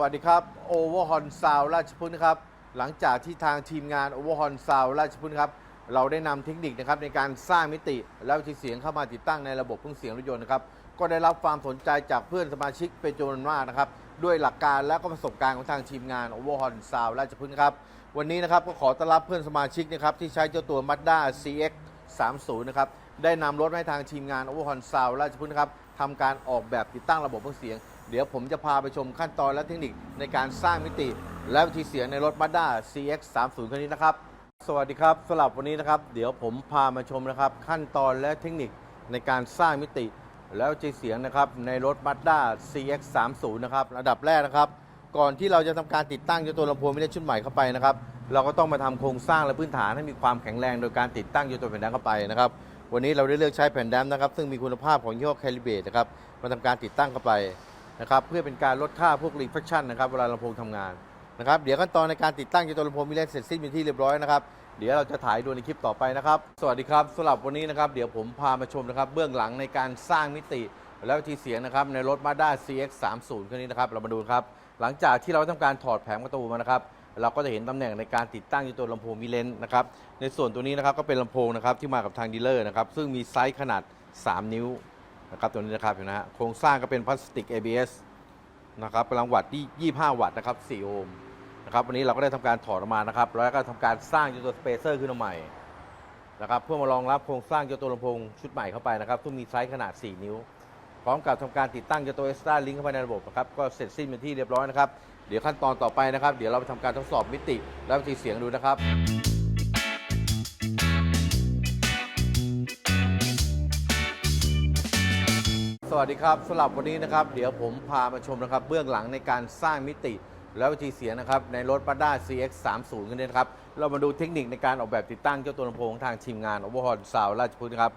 วัสดีครับโอเวอร์ฮอนซาวราชพฤกษ์นะครับ หลังจากที่ทางทีมงานโอเวอร์ฮอนซาวราชพฤกษ์นครับเราได้นำเทคนิคนะครับในการสร้างมิติและวิธีเสียงเข้ามาติดตั้งในระบบเครื่องเสียงรถยนต์นะครับก็ได้รับความสนใจจากเพื่อนสมาชิกเป็นจำนวนมากนะครับด้วยหลักการและก็ประสบการณ์ของทางทีมงานโอเวอร์ฮอนซาวราชพฤกษ์นครับวันนี้นะครับก็ขอต้อนรับเพื่อนสมาชิกนะครับที่ใช้เจ้าตัว Mazda CX 30นะครับได้นำรถให้ทางทีมงานโอเวอร์ฮอนซาวราชพฤกษ์นครับทำการออกแบบติดตั้งระบบเครื่องเสียง เดี๋ยวผมจะพาไปชมขั้นตอนและเทคนิคในการสร้างมิติ และวิธีเสียงในรถ Mazda CX 30คันนี้นะครับ สวัสดีครับสำหรับวันนี้นะครับ เดี๋ยวผมพามาชมนะครับ ขั้นตอนและเทคนิคในการสร้างมิติ และวิธีเสียงนะครับในรถ Mazda CX 30นะครับระดับแรกนะครับ ก่อนที่เราจะทำการติดตั้งเจ้าตัวลำโพงมิเตชุดใหม่เข้าไปนะครับเราก็ต้องมาทำโครงสร้างและพื้นฐานให้มีความแข็งแรงโดยการติดตั้งเจ้าตัวแผ่นแดมเข้าไปนะครับวันนี้เราได้เลือกใช้แผ่นแดมนะครับซึ่งมีคุณภาพของยี่ห้อแคลิเบตนะครับมาทำการติดตั้งเข้าไป นะครับเพื่อเป็นการลดค่าพวก reflection นะครับเวลาลำโพงทำงานนะครับเดี๋ยวขั้นตอนในการติดตั้งจ้าตัวลำโพงมิเลนเสร็จสิ้นเป็นที่เรียบร้อยนะครับเดี๋ยวเราจะถ่ายดูในคลิปต่อไปนะครับ สวัสดีครับสำหรับวันนี้นะครับเดี๋ยวผมพามาชมนะครับเบื้องหลังในการสร้างมิติ และวิธีเสียงนะครับในรถ Mazda CX 30คันนี้นะครับเรามาดูครับหลังจากที่เราทำการถอดแผงประตูมานะครับเราก็จะเห็นตำแหน่งในการติดตั้งที่ตัวลำโพงมิเลนนะครับในส่วนตัวนี้นะครับก็เป็นลำโพงนะครับที่มากับทางดีลเลอร์นะครับซึ่งมีไซส์ขนาด 3 นิ้ว นะครับตัวนี้นะครับเห็นนะฮะโครงสร้างก็เป็นพลาสติก ABS นะครับกำลังวัตต์ที่ 25 วัตต์นะครับ 4 โอห์มนะครับวันนี้เราก็ได้ทำการถอดออกมานะครับแล้วก็ทำการสร้างเจ้าตัวสเปเซอร์ขึ้นมาใหม่นะครับเพื่อมารองรับโครงสร้างเจ้าตัวลำโพงชุดใหม่เข้าไปนะครับซึ่งมีไซส์ขนาด 4 นิ้ว พร้อมกับทำการติดตั้งเจ้าตัว Extra Link เข้าไปในระบบนะครับก็เสร็จสิ้นเป็นที่เรียบร้อยนะครับเดี๋ยวขั้นตอนต่อไปนะครับ เดี๋ยวเราไปทำการทดสอบมิติและวิธีเสียงดูนะครับ สวัสดีครับสำหรับวันนี้นะครับ เดี๋ยวผมพามาชมนะครับ เบื้องหลังในการสร้างมิติ และวิธีเสียงนะครับ ในรถ Mazda CX 30กันเลยนะครับ เรามาดูเทคนิคในการออกแบบติดตั้งเจ้าตัวลำโพงของทางทีมงาน Overhaul Sound ราชพฤกษ์นะครับ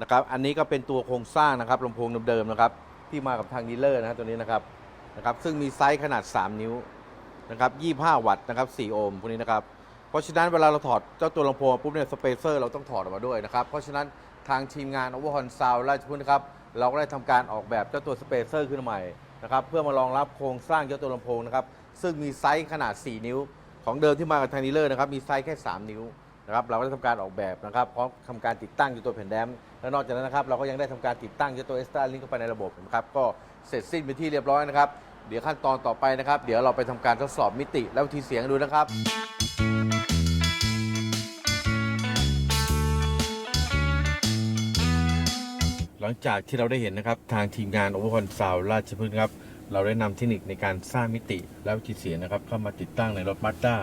นะครับ อันนี้ก็เป็นตัวโครงสร้างนะครับลำโพงเดิมๆนะครับ ที่มากับทางดีลเลอร์นะตัวนี้นะครับนะครับซึ่งมีไซส์ขนาด 3 นิ้วนะครับ25 วัตต์นะครับ4โอห์มพวกนี้นะครับเพราะฉะนั้นเวลาเราถอดเจ้าตัวลำโพงปุ๊บเนี่ยสเปเซอร์เราต้องถอดออกมาด้วยนะครับเพราะฉะนั้นทางทีมงาน Overhaul Sound ราชพฤกษ์นะครับ เราก็ได้ทำการออกแบบเจ้าตัวสเปเซอร์ขึ้นมาใหม่นะครับเพื่อมารองรับโครงสร้างเจ้าตัวลำโพงนะครับซึ่งมีไซส์ขนาด 4 นิ้ว ของเดิมที่มากับทางดีลเลอร์นะครับมีไซส์แค่ 3 นิ้วนะครับเราก็ได้ทำการออกแบบนะครับพร้อมทำการติดตั้งเจ้าตัวแผ่นแดมและนอกจากนั้นนะครับเราก็ยังได้ทำการติดตั้งเจ้าตัวเอสตาลิงเข้าไปในระบบนะครับก็เสร็จสิ้นเป็นที่เรียบร้อยนะครับเดี๋ยวขั้นตอนต่อไปนะครับ เดี๋ยวเราไปทำการทดสอบมิติและวิธีเสียงดูนะครับ หลังจากที่เราได้เห็นนะครับ ทางทีมงานโอเวอร์คอนซาวราชพฤกษ์ครับ เราได้นำเทคนิคในการสร้างมิติและวิธีเสียงนะครับ เข้ามาติดตั้งในรถ Mazda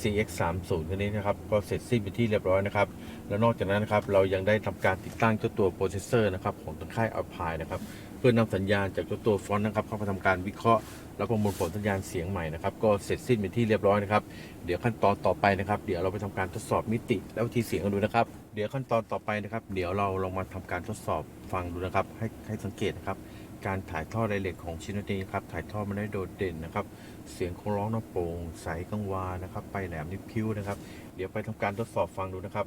CX 3 0 คันนี้นะครับ ก็เสร็จสิ้นเป็นที่เรียบร้อยนะครับ แล้วนอกจากนั้นนะครับ เรายังได้ทำการติดตั้งเจ้าตัวโปรเซสเซอร์นะครับ ของทางค่ายอัลพายนะครับ เพื่อนำสัญญาณจากเจ้าตัวฟอนต์นะครับเข้ามาทำการวิเคราะห์แล้วประมวลผลสัญญาณเสียงใหม่นะครับ ก็เสร็จสิ้นเป็นที่เรียบร้อยนะครับ เดี๋ยวขั้นตอนต่อไปนะครับ เดี๋ยวเราไปทำการทดสอบมิติและวิธีเสียงกันดูนะครับ เดี๋ยวขั้นตอนต่อไปนะครับ เดี๋ยวเราลองมาทำการทดสอบฟังดูนะครับ ให้ให้สังเกตนะครับ การถ่ายทอดรายละเรกของชิ้นนี้ครับถ่ายทอดมาได้โดดเด่นนะครับ เสียงของร้องน้ำโปร่งใสกังวานนะครับ ไปแหลมนิพิ้วนะครับ เดี๋ยวไปทำการทดสอบฟังดูนะครับ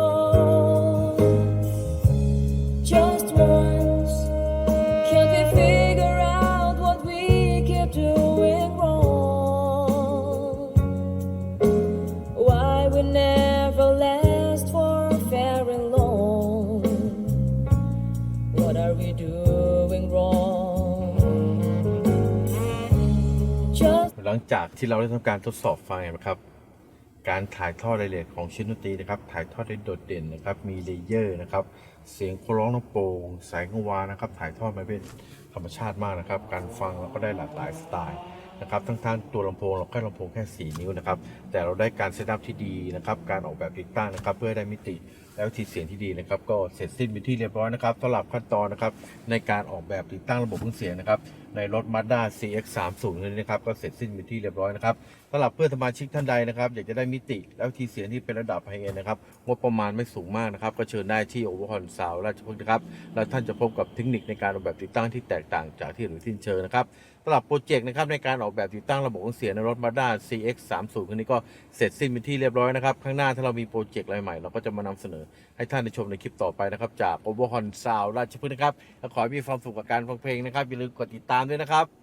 ลังจากที่เราได้ทำการทดสอบฟังนะครับ การถ่ายทอดรายละเอียดของชิ้นดนตรีนะครับ ถ่ายทอดได้โดดเด่นนะครับ มีเลเยอร์นะครับ เสียงโคร้องน้ำโปร่งสายกังวานนะครับ ถ่ายทอดมาเป็นธรรมชาติมากนะครับ การฟังเราก็ได้หลากหลายสไตล์นะครับทั้งทั้งๆตัวลำโพงเราแค่ลำโพงแค่ 4 นิ้วนะครับ แต่เราได้การเซตอัพที่ดีนะครับ การออกแบบติดตั้งนะครับ เพื่อได้มิติและวิธีเสียงที่ดีนะครับ ก็เสร็จสิ้นเป็นที่เรียบร้อยนะครับสำหรับขั้นตอนนะครับ ในการออกแบบติดตั้งระบบเครื่องเสียงนะครับ ในรถ Mazda CX-30 นี้นะครับก็เสร็จสิ้นเป็นที่เรียบร้อยนะครับสำหรับเพื่อนสมาชิกท่านใดนะครับ อยากจะได้มิติและวิธีเสียงที่เป็นระดับไฮเอ็นนะครับงบประมาณไม่สูงมากนะครับ ก็เชิญได้ที่โอเวอร์ฮอนซาวราชพฤกษ์นะครับ แล้วท่านจะพบกับเทคนิคในการออกแบบติดตั้งที่แตกต่างจากที่อื่นที่เชิญนะครับสำหรับโปรเจกต์นะครับในการออกแบบติดตั้งระบบเครื่องเสียงในรถ Mazda CX 3 0 คันนี้ก็เสร็จสิ้นเป็นที่เรียบร้อยนะครับข้างหน้าถ้าเรามีโปรเจกต์อะไรใหม่เราก็จะมานำเสนอให้ท่านได้ชมในคลิปต่อไปนะครับจาก Overhorn Sound ราชพฤกษ์นะครับขอให้มีความสุขกับการฟังเพลงนะครับอย่าลืมกดติดตามด้วยนะครับ